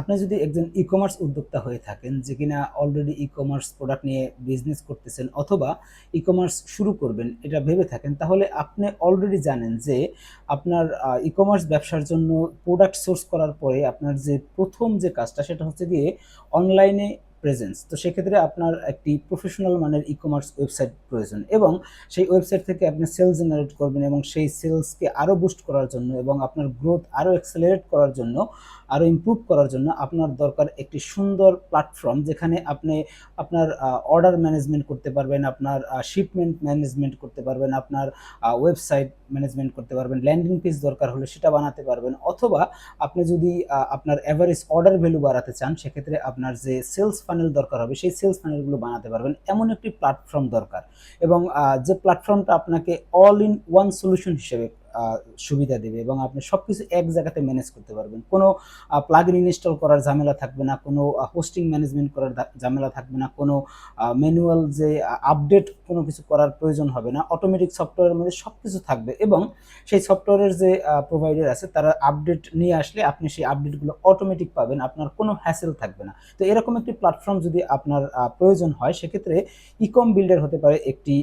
আপনি যদি একজন ই কমার্স উদ্যোক্তা হয়ে থাকেন যে কিনা অলরেডি ই কমার্স প্রোডাক্ট নিয়ে বিজনেস করতেছেন অথবা ই কমার্স শুরু করবেন, এটা ভেবে থাকেন, তাহলে আপনি অলরেডি জানেন যে আপনার ই কমার্স ব্যবসার জন্য প্রোডাক্ট সোর্স করার পরে আপনার যে প্রথম যে কাজটা সেটা হচ্ছে গিয়ে অনলাইনে প্রেজেন্স তো সেক্ষেত্রে আপনার একটি প্রফেশনাল মানের ই কমার্স ওয়েবসাইট প্রয়োজন এবং সেই ওয়েবসাইট থেকে আপনি সেলস জেনারেট করবেন এবং সেই সেলসকে আরও বুস্ট করার জন্য এবং আপনার গ্রোথ আরও অ্যাক্সেলারেট করার জন্য আরও ইমপ্রুভ করার জন্য আপনার দরকার একটি সুন্দর প্ল্যাটফর্ম যেখানে আপনি আপনার অর্ডার ম্যানেজমেন্ট করতে পারবেন, আপনার শিপমেন্ট ম্যানেজমেন্ট করতে পারবেন, আপনার ওয়েবসাইট ম্যানেজমেন্ট করতে পারবেন ল্যান্ডিং পেজ দরকার হলে সেটা বানাতে পারবেন অথবা আপনি যদি আপনার অ্যাভারেজ অর্ডার ভ্যালু বাড়াতে চান, সেক্ষেত্রে আপনার যে সেলস ফানেল দরকার হবে, সেই সেলস ফানেলগুলো বানাতে পারবেন। এমন একটি প্ল্যাটফর্ম দরকার এবং যে প্ল্যাটফর্মটা আপনাকে অল ইন ওয়ান সলিউশন হিসেবে সুবিধা দেবে এবং আপনি সব কিছু এক জায়গাতে ম্যানেজ করতে পারবেন। কোনো প্লাগ ইন ইনস্টল করার ঝামেলা থাকবে না, কোনো হোস্টিং ম্যানেজমেন্ট করার ঝামেলা থাকবে না, কোনো ম্যানুয়াল যে আপডেট কোনো কিছু করার প্রয়োজন হবে না অটোমেটিক সফটওয়্যারের মধ্যে সব কিছু থাকবে এবং সেই সফটওয়্যারের যে প্রোভাইডার আছে তারা আপডেট নিয়ে আসলে আপনি সেই আপডেটগুলো অটোমেটিক পাবেন, আপনার কোনো হ্যাসেল থাকবে না। তো এরকম একটি প্ল্যাটফর্ম যদি আপনার প্রয়োজন হয়, সেক্ষেত্রে ইকম বিল্ডার হতে পারে একটি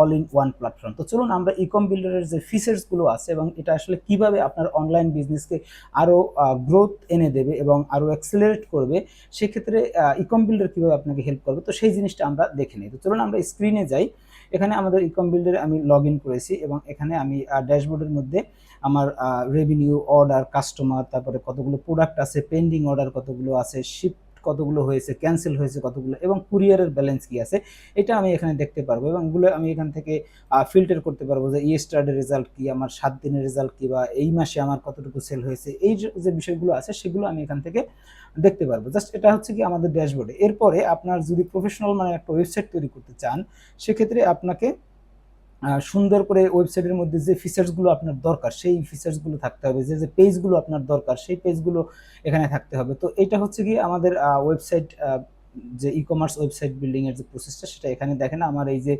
অল ইন ওয়ান প্ল্যাটফর্ম তো চলুন আমরা ইকম বিল্ডারের যে ফিচার্সগুলো আছে এবং এটা আসলে কীভাবে আপনার অনলাইন বিজনেসকে আরও গ্রোথ এনে দেবে এবং আরও অ্যাক্সেলারেট করবে, সেক্ষেত্রে ইকম বিল্ডার কীভাবে আপনাকে হেল্প করবে, তো সেই জিনিসটা আমরা দেখে নিই। তো চলুন আমরা স্ক্রিনে যাই। এখানে আমাদের ইকম বিল্ডারে আমি লগ ইন করেছি এবং এখানে আমি ড্যাশবোর্ডের মধ্যে আমার রেভিনিউ অর্ডার কাস্টমার তারপরে কতগুলো প্রোডাক্ট আছে পেন্ডিং অর্ডার কতগুলো আছে শিপ কতগুলো হয়েছে ক্যান্সেল হয়েছে কতগুলো এবং কুরিয়ারের ব্যালেন্স কি আছে, এটা আমি এখানে দেখতে পারব এবং এগুলো আমি এখান থেকে ফিল্টার করতে পারব যে ইয়েস্টারডের রেজাল্ট কি, আমার সাত দিনের রেজাল্ট কি বা এই মাসে আমার কতটুকু সেল হয়েছে, এই যে বিষয়গুলো আছে সেগুলো আমি এখান থেকে দেখতে পারব। জাস্ট এটা হচ্ছে কি আমাদের ড্যাশবোর্ডে এরপরে আপনার যদি প্রফেশনাল মানে একটা ওয়েবসাইট তৈরি করতে চান, সেক্ষেত্রে আপনাকে সুন্দর করে ওয়েবসাইটের মধ্যে যে ফিচার্সগুলো আপনার দরকার, সেই ফিচার্সগুলো থাকতে হবে, যে যে পেজগুলো আপনার দরকার, সেই পেজগুলো এখানে থাকতে হবে। তো এটা হচ্ছে কি আমাদের ওয়েবসাইট যে ই কমার্স ওয়েবসাইট বিল্ডিং এর যে প্রসেসটা সেটা এখানে দেখেন। আমার এই যে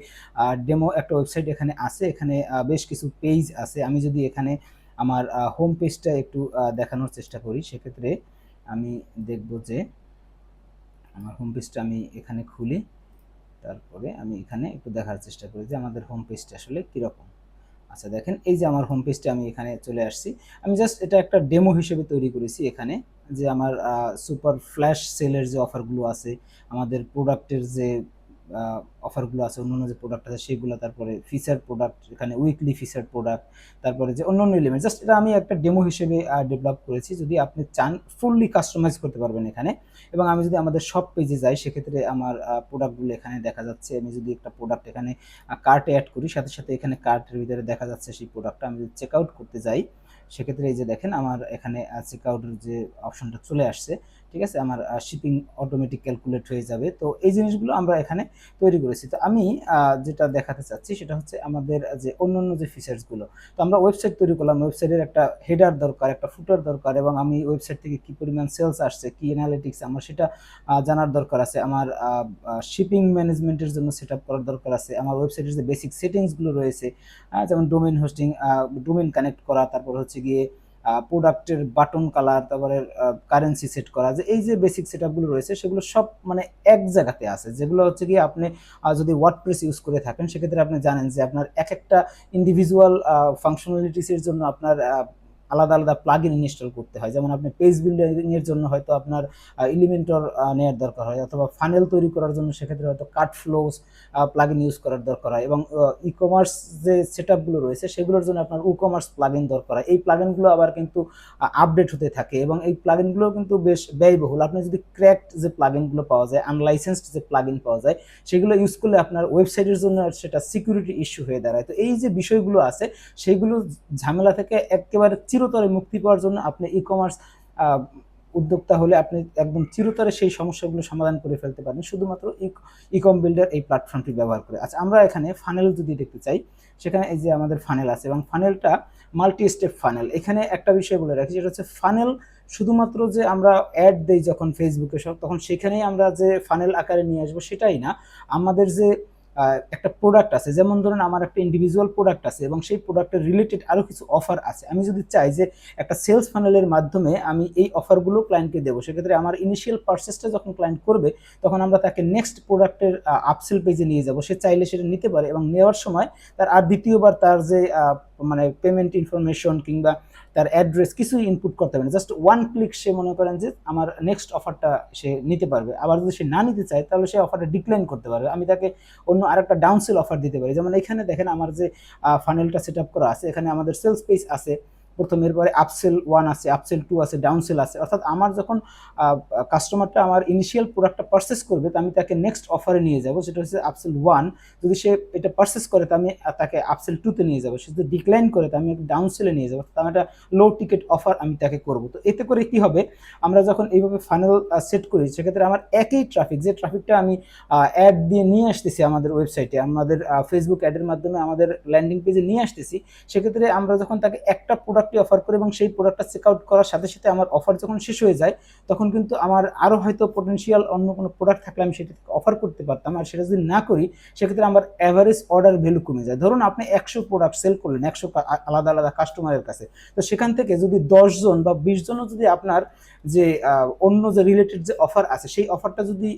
ডেমো একটা ওয়েবসাইট এখানে আছে, এখানে বেশ কিছু পেজ আছে। আমি যদি এখানে আমার হোম পেজটা একটু দেখানোর চেষ্টা করি, সেক্ষেত্রে আমি দেখব যে, আমার হোম পেজটা আমি এখানে খুলি। তারপরে আমি এখানে একটু দেখার চেষ্টা করি যে আমাদের হোম পেজটা আসলে কীরকম। আচ্ছা দেখেন, এই যে আমার হোম পেজটা আমি এখানে চলে আসছি। আমি জাস্ট এটা একটা ডেমো হিসেবে তৈরি করেছি এখানে যে আমার সুপার ফ্ল্যাশ সেলের যে অফারগুলো আছে, আমাদের প্রোডাক্টের যে অফারগুলো আছে অন্য অন্য যে প্রোডাক্ট আছে, সেগুলো, তারপরে ফিচার প্রোডাক্ট এখানে উইকলি ফিচার প্রোডাক্ট তারপরে যে অন্য অন্য এলিমেন্ট জাস্ট এটা আমি একটা ডেমো হিসেবে ডেভেলপ করেছি। যদি আপনি চান ফুললি কাস্টমাইজ করতে পারবেন এখানে। এবং আমি যদি আমাদের সব পেজে যাই, সেক্ষেত্রে আমার প্রোডাক্টগুলো এখানে দেখা যাচ্ছে। আমি যদি একটা প্রোডাক্ট এখানে কার্টে অ্যাড করি, সাথে সাথে এখানে কার্টের ভিতরে দেখা যাচ্ছে সেই প্রোডাক্টটা আমি যদি চেক আউট করতে যাই, সেক্ষেত্রে এই যে দেখেন, আমার এখানে চেক আউটের যে অপশনটা চলে আসছে ঠিক আছে? আমার শিপিং অটোমেটিক ক্যালকুলেট হয়ে যাবে। তো এই জিনিসগুলো আমরা এখানে তৈরি করেছি। তো আমি যেটা দেখাতে চাচ্ছি সেটা হচ্ছে আমাদের যে অন্যান্য যে ফিচার্সগুলো তো আমরা ওয়েবসাইট তৈরি করলাম। ওয়েবসাইটের একটা হেডার দরকার, একটা ফুটার দরকার এবং আমি ওয়েবসাইট থেকে কী পরিমাণ সেলস আসছে, কী অ্যানালিটিক্স আমার সেটা জানার দরকার আছে। আমার শিপিং ম্যানেজমেন্টের জন্য সেট আপ করার দরকার আছে। আমার ওয়েবসাইটের যে বেসিক সেটিংসগুলো রয়েছে যেমন ডোমেন হোস্টিং ডোমেন কানেক্ট করা, তারপর হচ্ছে গিয়ে প্রোডাক্টের বাটন কালার তারপরে কারেন্সি সেট করা, যে এই যে বেসিক সেট আপগুলো রয়েছে, সেগুলো সব মানে এক জায়গাতে আছে। যেগুলো হচ্ছে কি আপনি যদি ওয়ার্ডপ্রেস ইউজ করে থাকেন, সেক্ষেত্রে আপনি জানেন যে আপনার এক একটা ইন্ডিভিজুয়াল ফাংশনালিটিসের জন্য আপনার আলাদা আলাদা প্লাগ ইন ইনস্টল করতে হয়। যেমন আপনি পেজ বিল্ডিং এর জন্য হয়তো আপনার এলিমেন্টর নেওয়ার দরকার হয় অথবা ফানেল তৈরি করার জন্য সেক্ষেত্রে হয়তো cart flows plug in use করার দরকার হয় এবং ই কমার্স যে সেট আপগুলো রয়েছে সেগুলোর জন্য আপনার ই কমার্স প্লাগ ইন দরকার হয়। এই প্লাগ ইনগুলো আবার কিন্তু আপডেট হতে থাকে এবং এই প্লাগ ইনগুলো কিন্তু বেশ ব্যয়বহুল। আপনি যদি ক্র্যাকড যে প্লাগ ইনগুলো পাওয়া যায় আনলাইসেন্সড যে প্লাগ ইন পাওয়া যায়, সেগুলো ইউজ করলে আপনার ওয়েবসাইটের জন্য সেটা সিকিউরিটি ইস্যু হয়ে দাঁড়ায়। তো এই যে বিষয়গুলো আছে, সেগুলো ঝামেলা থেকে একেবারে চিরতরে মুক্তি পাওয়ার জন্য আপনি ই কমার্স উদ্যোক্তা হলে আপনি একদম চিরতরে সেই সমস্যাগুলো সমাধান করে ফেলতে পারেন। শুধুমাত্র ই কম বিল্ডার এই প্ল্যাটফর্মটি ব্যবহার করে। আচ্ছা আমরা এখানে ফানেল যদি দেখতে চাই, সেখানে এই যে আমাদের ফানেল আছে এবং ফানেলটা মাল্টি স্টেপ ফানেল এখানে একটা বিষয় বলে রাখি, সেটা হচ্ছে ফানেল শুধুমাত্র যে আমরা অ্যাড দেই যখন ফেসবুকে সব, তখন সেখানেই আমরা যে ফানেল আকারে নিয়ে আসব সেটাই না। আমাদের যে একটা প্রোডাক্ট আছে। যেমন ধরুন আমার একটা ইন্ডিভিজুয়াল প্রোডাক্ট আছে এবং সেই প্রোডাক্টের রিলেটেড আরও কিছু অফার আছে। আমি যদি চাই যে একটা সেলস ফানেলের মাধ্যমে আমি এই অফারগুলো ক্লায়েন্টকে দেবো, সেক্ষেত্রে আমার ইনিশিয়াল পারচেসটা যখন ক্লায়েন্ট করবে, তখন আমরা তাকে নেক্সট প্রোডাক্টের আপসেল পেজে নিয়ে যাব। সে চাইলে সেটা নিতে পারে এবং নেওয়ার সময় তার আর দ্বিতীয়বার তার যে মানে পেমেন্ট ইনফরমেশন কিংবা তার অ্যাড্রেস কিছুই ইনপুট করতে হবে না। জাস্ট ওয়ান ক্লিক সে মনে করেন যে আমার নেক্সট অফারটা সে নিতে পারবে। আবার যদি সে না নিতে চায়, তাহলে সে অফারটা ডিক্লাইন করতে পারবে। আমি তাকে অন্য আরেকটা ডাউনসেল অফার দিতে পারি। যেমন এখানে দেখেন আমার যে ফানেলটা সেট আপ করা আছে, এখানে আমাদের সেলস পেজ আছে। প্রথম এরপরে আপসেল ওয়ান আছে আপসেল টু আছে ডাউনসেল আছে। অর্থাৎ আমার যখন কাস্টমারটা আমার ইনিশিয়াল প্রোডাক্টটা পারচেস করবে, তো আমি তাকে নেক্সট অফারে নিয়ে যাব, সেটা হচ্ছে আপসেল ওয়ান যদি সে এটা পারচেস করে, তো আমি তাকে আপসেল টুতে নিয়ে যাব। সে যদি ডিক্লাইন করে, তো আমি ডাউনসেলে নিয়ে যাব। তো আমি একটা লো টিকিট অফার আমি তাকে করব। তো এতে করে কি হবে? আমরা যখন এইভাবে ফাইনাল সেট করি, সেক্ষেত্রে আমার একই ট্রাফিক যে ট্রাফিকটা আমি অ্যাড দিয়ে নিয়ে আসতেছি আমাদের ওয়েবসাইটে আমাদের ফেসবুক অ্যাডের মাধ্যমে আমাদের ল্যান্ডিং পেজে নিয়ে আসতেছি, সেক্ষেত্রে আমরা যখন তাকে একটা প্রোডাক্টই অফার করি এবং সেই প্রোডাক্টটা চেক আউট করার সাথে সাথে আমার অফার যখন শেষ হয়ে যায়, তখন কিন্তু আমার আরও হয়তো পোটেনশিয়াল অন্য কোনো প্রোডাক্ট থাকলে আমি সেটা অফার করতে পারতাম। আর সেটা যদি না করি, সেক্ষেত্রে আমার অ্যাভারেজ অর্ডার ভ্যালু কমে যায়। ধরুন আপনি একশো প্রোডাক্ট সেল করলেন, একশো আলাদা আলাদা কাস্টমারের কাছে। তো সেখান থেকে যদি জন বা বিশ জনও যদি আপনার যে অন্য যে রিলেটেড যে অফার আছে, সেই অফারটা যদি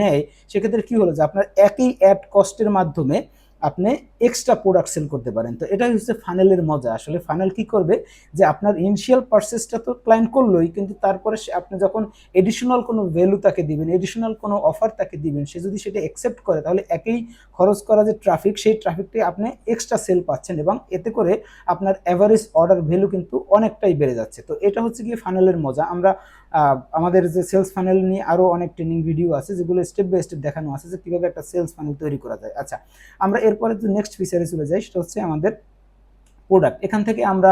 নেয়, সেক্ষেত্রে কী হলো যে আপনার একই অ্যাড কস্টের মাধ্যমে আপনি এক্সট্রা প্রোডাক্ট সেল করতে পারেন। তো এটাই হচ্ছে ফানেলের মজা। আসলে ফানেল কি করবে? যে আপনার ইনিশিয়াল পারচেসটা তো ক্লায়েন্ট করলোই, কিন্তু তারপরে সে- আপনি যখন এডিশনাল কোনো ভ্যালু তাকে দিবেন এডিশনাল কোনো অফার তাকে দিবেন, সে যদি সেটা অ্যাকসেপ্ট করে, তাহলে একই খরচ করা যে ট্রাফিক সেই ট্রাফিকটি আপনি এক্সট্রা সেল পাচ্ছেন এবং এতে করে আপনার অ্যাভারেজ অর্ডার ভ্যালু কিন্তু অনেকটাই বেড়ে যাচ্ছে। তো এটা হচ্ছে গিয়ে ফানেলের মজা। আমরা আমাদের যে সেলস ফানেল নিয়ে আরও অনেক ট্রেনিং ভিডিও আছে, যেগুলো স্টেপ বাই স্টেপ দেখানো আছে যে কীভাবে একটা সেলস ফানেল তৈরি করা যায়। আচ্ছা আমরা এরপরে যে নেক্সট ফিচারে চলে যাই, সেটা হচ্ছে আমাদের প্রোডাক্ট এখান থেকে আমরা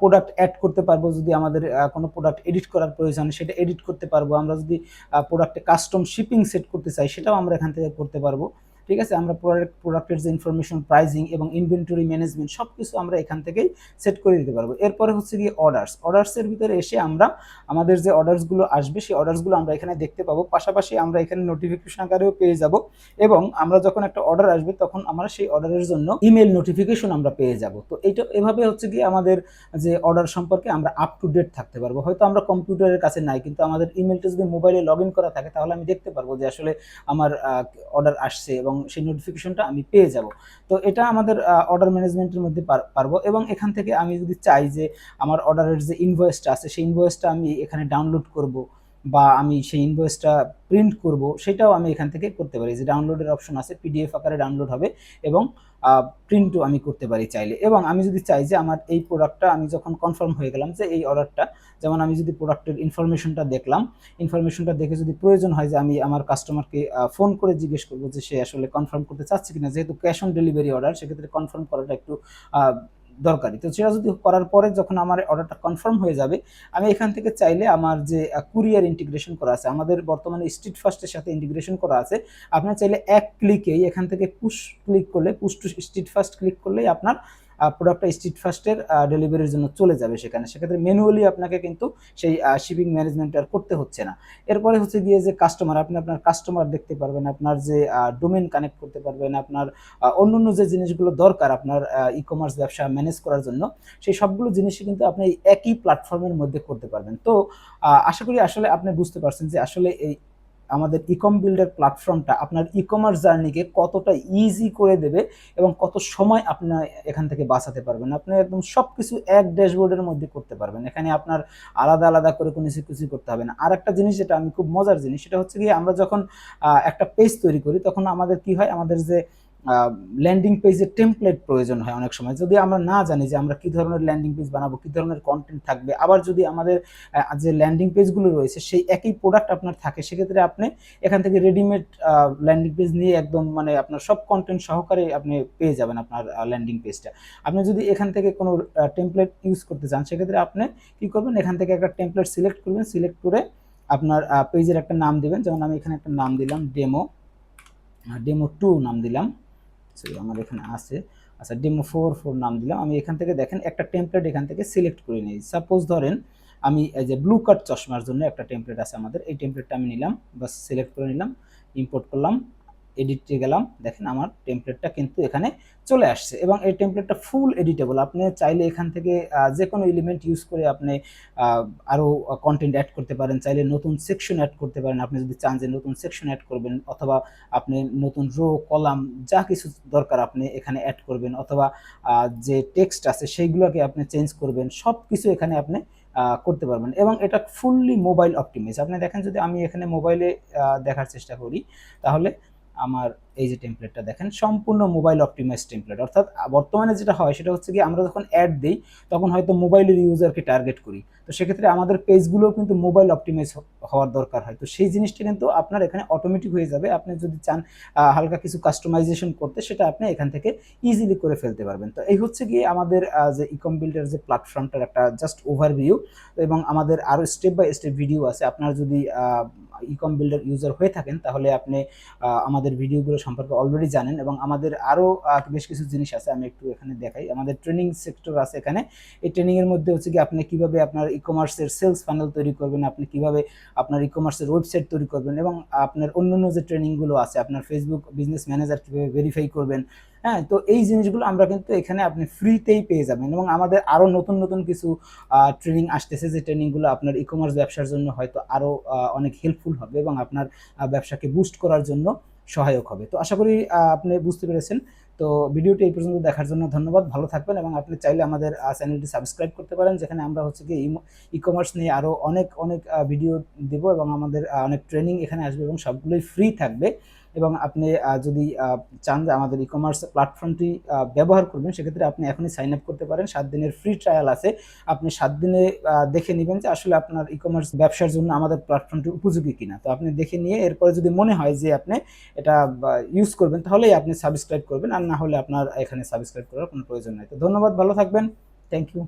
প্রোডাক্ট অ্যাড করতে পারব, যদি আমাদের কোনো প্রোডাক্ট এডিট করার প্রয়োজন, সেটা এডিট করতে পারব। আমরা যদি প্রোডাক্টে কাস্টম শিপিং সেট করতে চাই, সেটাও আমরা এখান থেকে করতে পারব। ঠিক আছে? আমরা প্রোডাক্ট প্রোডাক্টের যে ইনফরমেশন প্রাইজিং এবং ইনভেন্টরি ম্যানেজমেন্ট সব কিছু আমরা এখান থেকেই সেট করে দিতে পারব। এরপরে হচ্ছে গিয়ে অর্ডার্স অর্ডার্সের ভিতরে এসে আমরা, আমাদের যে অর্ডার্সগুলো আসবে, সেই অর্ডার্সগুলো আমরা এখানে দেখতে পাবো। পাশাপাশি আমরা এখানে নোটিফিকেশন আকারেও পেয়ে যাব এবং আমরা যখন একটা অর্ডার আসবে, তখন আমরা সেই অর্ডারের জন্য ইমেল নোটিফিকেশন আমরা পেয়ে যাব। তো এইটা, এভাবে হচ্ছে গিয়ে আমাদের যে অর্ডার সম্পর্কে আমরা আপ টু ডেট থাকতে পারব। হয়তো আমরা কম্পিউটারের কাছে নাই, কিন্তু আমাদের ইমেলটা যদি মোবাইলে লগ ইন করা থাকে, তাহলে আমি দেখতে পারব যে আসলে আমার অর্ডার আসছে এবং সেই নোটিফিকেশনটা আমি পেয়ে যাব। তো এটা আমাদের অর্ডার ম্যানেজমেন্টের মধ্যে পার- পারব এবং এখান থেকে আমি যদি চাই যে আমার অর্ডারের যে ইনভয়েসটা আছে, সেই ইনভয়েসটা আমি এখানে ডাউনলোড করব। বা আমি সেই ইনভয়েসটা প্রিন্ট করব, সেটাও আমি এখান থেকে করতে পারি। যে ডাউনলোডের অপশন আছে পিডিএফ আকারে ডাউনলোড হবে এবং প্রিন্টও আমি করতে পারি চাইলে। এবং আমি যদি চাই যে আমার এই প্রোডাক্টটা আমি যখন কনফার্ম হয়ে গেলাম যে এই অর্ডারটা যেমন আমি যদি প্রোডাক্টের ইনফরমেশনটা দেখলাম ইনফরমেশনটা দেখে যদি প্রয়োজন হয় যে আমি আমার কাস্টমারকে ফোন করে জিজ্ঞেস করব যে সে আসলে কনফার্ম করতে চাচ্ছে কিনা, যেহেতু ক্যাশ অন ডেলিভারি অর্ডার সেক্ষেত্রে কনফার্ম করাটা একটু দরকারি। তো সেটা যদি করার পরে যখন আমার অর্ডারটা কনফার্ম হয়ে যাবে, আমি এখান থেকে চাইলে আমার যে কুরিয়ার ইন্টিগ্রেশন করা আছে, আমাদের বর্তমানে স্ট্রিট ফার্স্টের সাথে ইন্টিগ্রেশন করা আছে, আপনার চাইলে এক ক্লিকেই এখান থেকে পুশ ক্লিক করলে push to street first click করলেই আপনার প্রোডাক্টটা স্ট্রিট ফাস্টের ডেলিভারির জন্য চলে যাবে সেখানে। সেক্ষেত্রে ম্যানুয়ালি আপনাকে কিন্তু সেই শিপিং ম্যানেজমেন্ট আর করতে হচ্ছে না। এরপরে হচ্ছে গিয়ে যে কাস্টমার আপনি আপনার কাস্টমার দেখতে পারবেন, আপনার যে ডোমেন কানেক্ট করতে পারবেন, আপনার অন্য অন্য যে জিনিসগুলো দরকার আপনার ই কমার্স ব্যবসা ম্যানেজ করার জন্য, সেই সবগুলো জিনিসই কিন্তু আপনি একই প্ল্যাটফর্মের মধ্যে করতে পারবেন। তো আশা করি আসলে আপনি বুঝতে পারছেন যে আসলে এই আমাদের ইকম বিল্ডার প্ল্যাটফর্মটা আপনার ই কমার্স জার্নিকে কতটা ইজি করে দেবে এবং কত সময় আপনার এখান থেকে বাঁচাতে পারবেন। আপনি একদম সব কিছু এক ড্যাশবোর্ডের মধ্যে করতে পারবেন। এখানে আপনার আলাদা আলাদা করে কোনো কিছু করতে হবে না। আর একটা জিনিস যেটা আমি খুব মজার জিনিস, সেটা হচ্ছে কি আমরা যখন একটা পেজ তৈরি করি, তখন আমাদের কি হয়? আমাদের যে ল্যান্ডিং পেজের টেমপ্লেট প্রয়োজন হয় অনেক সময়। যদি আমরা না জানি যে আমরা কি ধরনের ল্যান্ডিং পেজ বানাবো, কি ধরনের কন্টেন্ট থাকবে, আবার যদি আমাদের যে ল্যান্ডিং পেজগুলো রয়েছে, সেই একই প্রোডাক্ট আপনার থাকে, সেক্ষেত্রে আপনি এখান থেকে রেডিমেড ল্যান্ডিং পেজ নিয়ে একদম মানে আপনার সব কন্টেন্ট সহকারে আপনি পেয়ে যাবেন আপনার ল্যান্ডিং পেজটা আপনি যদি এখান থেকে কোনো টেমপ্লেট ইউজ করতে চান, সেক্ষেত্রে আপনি কি করবেন? এখান থেকে একটা টেমপ্লেট সিলেক্ট করবেন। সিলেক্ট করে আপনার পেজের একটা নাম দেবেন। যেমন আমি এখানে একটা নাম দিলাম ডেমো ডেমো টু নাম দিলাম। সরি, আমার এখানে আছে। আচ্ছা ডেমো ফোর ফোর নাম দিলাম। আমি এখান থেকে দেখেন, একটা টেমপ্লেট এখান থেকে সিলেক্ট করে নিই। সাপোজ ধরেন, আমি এই যে ব্লু কাট চশমার জন্য একটা টেমপ্লেট আছে আমাদের। এই টেমপ্লেটটা আমি নিলাম বাস সিলেক্ট করে নিলাম ইম্পোর্ট করলাম। এডিটে গেলাম। দেখেন আমার টেমপ্লেটটা কিন্তু এখানে চলে আসছে এবং এই টেমপ্লেটটা ফুল এডিটেবল আপনি চাইলে এখান থেকে যে কোনো এলিমেন্ট ইউজ করে আপনি আহ, আরও কন্টেন্ট অ্যাড করতে পারেন। চাইলে নতুন সেকশন অ্যাড করতে পারেন। আপনি যদি চান যে নতুন সেকশন অ্যাড করবেন অথবা আপনি নতুন রো কলাম যা কিছু দরকার আপনি এখানে অ্যাড করবেন অথবা যে টেক্সট আছে সেইগুলোকে আপনি চেঞ্জ করবেন সব কিছু এখানে আপনি করতে পারবেন এবং এটা ফুললি মোবাইল অপটিমাইজ আপনি দেখেন যদি আমি এখানে মোবাইলে দেখার চেষ্টা করি তাহলে আমার এই যে টেমপ্লেটটা দেখেন, সম্পূর্ণ মোবাইল অপটিমাইজ টেমপ্লেট অর্থাৎ বর্তমানে যেটা হয়, সেটা হচ্ছে কি আমরা যখন অ্যাড দিই, তখন হয়তো মোবাইলের ইউজারকে টার্গেট করি। তো সেক্ষেত্রে আমাদের পেজগুলোও কিন্তু মোবাইল অপটিমাইজ হওয়ার দরকার হয়। তো সেই জিনিসটা কিন্তু আপনার এখানে অটোমেটিক হয়ে যাবে। আপনি যদি চান হালকা কিছু কাস্টমাইজেশন করতে, সেটা আপনি এখান থেকে ইজিলি করে ফেলতে পারবেন। তো এই হচ্ছে গিয়ে আমাদের যে ইকম বিল্ডার যে প্ল্যাটফর্মটার একটা জাস্ট ওভারভিউ এবং আমাদের আরও স্টেপ বাই স্টেপ ভিডিও আছে। আপনার যদি ইকম বিল্ডার ইউজার হয়ে থাকেন, তাহলে আপনি আমাদের ভিডিওগুলো সম্পর্কে অলরেডি জানেন এবং আমাদের আরও বেশ কিছু জিনিস আছে আমি একটু এখানে দেখাই। আমাদের ট্রেনিং সেক্টর আছে এখানে। এই ট্রেনিংয়ের মধ্যে হচ্ছে কি আপনি কীভাবে আপনার ই কমার্সের সেলস ফানেল তৈরি করবেন, আপনি কীভাবে আপনার ই কমার্সের ওয়েবসাইট তৈরি করবেন এবং আপনার অন্যান্য যে ট্রেনিংগুলো আছে, আপনার ফেসবুক বিজনেস ম্যানেজার কীভাবে ভেরিফাই করবেন হ্যাঁ? তো এই জিনিসগুলো আমরা কিন্তু এখানে আপনি ফ্রিতেই পেয়ে যাবেন এবং আমাদের আরও নতুন নতুন কিছু ট্রেনিং আসতেছে যে ট্রেনিংগুলো আপনার ই কমার্স ব্যবসার জন্য হয়তো আরও অনেক হেল্পফুল হবে এবং আপনার ব্যবসাকে বুস্ট করার জন্য। সহায়ক হবে। তো আশা করি আপনি বুঝতে পেরেছেন। তো ভিডিওটি এই পর্যন্ত দেখার জন্য ধন্যবাদ, ভালো থাকবেন এবং আপনি চাইলে আমাদের চ্যানেলটি সাবস্ক্রাইব করতে পারেন, যেখানে আমরা হচ্ছে কি ই কমার্স নিয়ে আরও অনেক অনেক ভিডিও দেব এবং আমাদের অনেক ট্রেনিং এখানে আসবে এবং সবগুলোই ফ্রি থাকবে। এবং আপনি যদি চান যে আমাদের ই কমার্স প্ল্যাটফর্মটি ব্যবহার করবেন, সেক্ষেত্রে আপনি এখনই সাইন আপ করতে পারেন। সাত দিনের ফ্রি ট্রায়াল আছে। আপনি সাত দিনে দেখে নেবেন যে আসলে আপনার ই কমার্স ব্যবসার জন্য আমাদের প্ল্যাটফর্মটি উপযোগী কিনা। তো আপনি দেখে নিয়ে এরপরে যদি মনে হয় যে আপনি এটা ইউজ করবেন, তাহলেই আপনি সাবস্ক্রাইব করবেন। আর না হলে আপনার এখানে সাবস্ক্রাইব করার কোনো প্রয়োজন নেই। তো ধন্যবাদ, ভালো থাকবেন। Thank you